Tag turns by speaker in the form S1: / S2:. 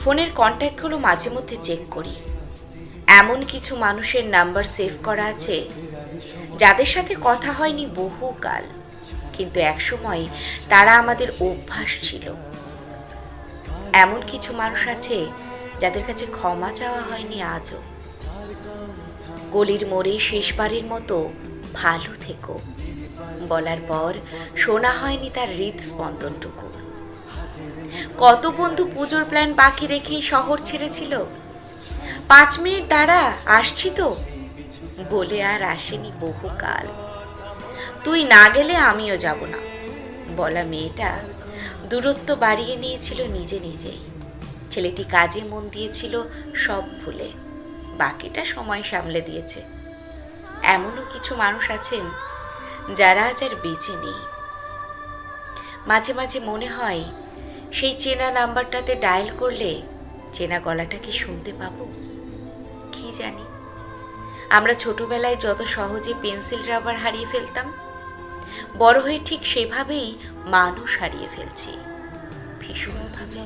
S1: ফোনের কন্ট্যাক্টগুলো মাঝে মধ্যে চেক করি। এমন কিছু মানুষের নাম্বার সেভ করা আছে, যাদের সাথে কথা হয়নি বহুকাল, কিন্তু একসময় তারা আমাদের অভ্যাস ছিল। এমন কিছু মানুষ আছে, যাদের কাছে ক্ষমা চাওয়া হয়নি আজও। গলির মোড়ে শেষবারের মতো, ভালো থেকো। বলার পর, শোনা হয়নি তার হৃদ হৃদস্পন্দনটুকু। কত বন্ধু পুজোর প্ল্যান বাকি রেখেই শহর ছেড়েছিল? পাঁচ মিনিট দাঁড়া, আসছি তো। বলে আর আসেনি বহুকাল। তুই না গেলে আমিও যাব না। বলা মেয়েটা দূরত্ব বাড়িয়ে নিয়েছিল নিজে নিজেই। ছেলেটি কাজে মন দিয়েছিল সব ভুলে। বাকিটা সময় সামলে দিয়েছে। এমনও কিছু মানুষ আছেন যারা আজ আর বেঁচে নেই। মাঝে মাঝে মনে হয় সেই চেনা নাম্বারটাতে ডায়াল করলে চেনা গলাটা কি শুনতে পাবো? কি জানি। আমরা ছোটবেলায় যত সহজে পেন্সিল, রাবার হারিয়ে ফেলতাম, বড় হয়ে ঠিক সেভাবেই মানুষ হারিয়ে ফেলছি। ভীষণভাবে।